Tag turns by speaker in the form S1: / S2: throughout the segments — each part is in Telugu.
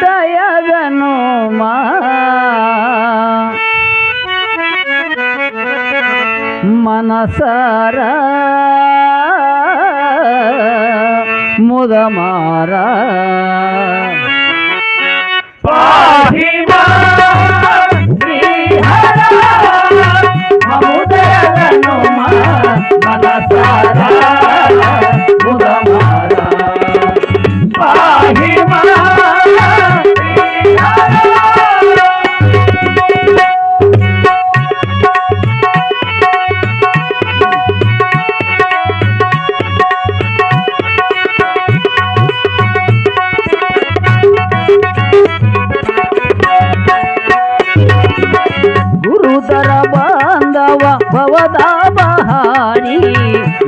S1: దయగను మా. మనసారా. ముదమారా.
S2: పాహి
S1: ಸೋದರ ಬಾಂಧವ ಭವದ ಬಹಾರಿ.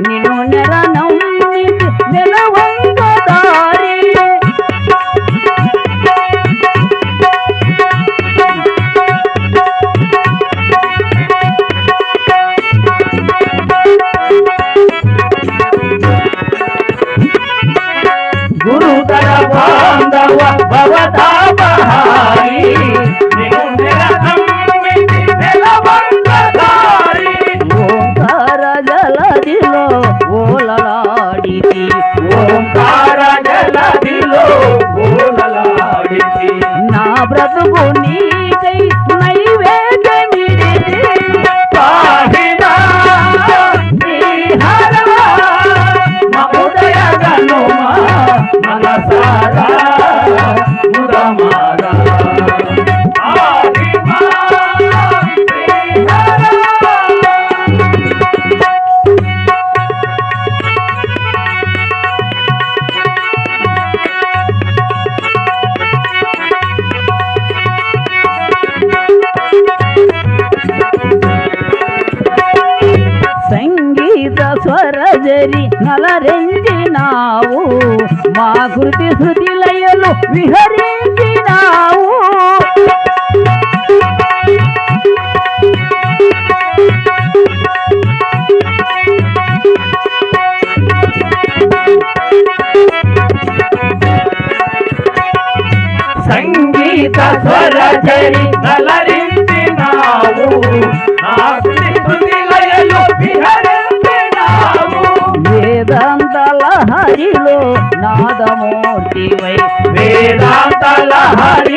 S1: ನೀನು ನೆರ ನಂಬಿ ನೆಲವಂಗ ದಾರಿ. ಗುರುದರ
S2: ಬಾಂಧವ ಭವದ
S1: ಅಬ್ರದ್ದು ಗುಣ సంగీత స్వరజరి నలరెంజినావు మా కృతి శృతి లయలు విహరించినావు. సంగీత
S2: స్వరచరి నల Hare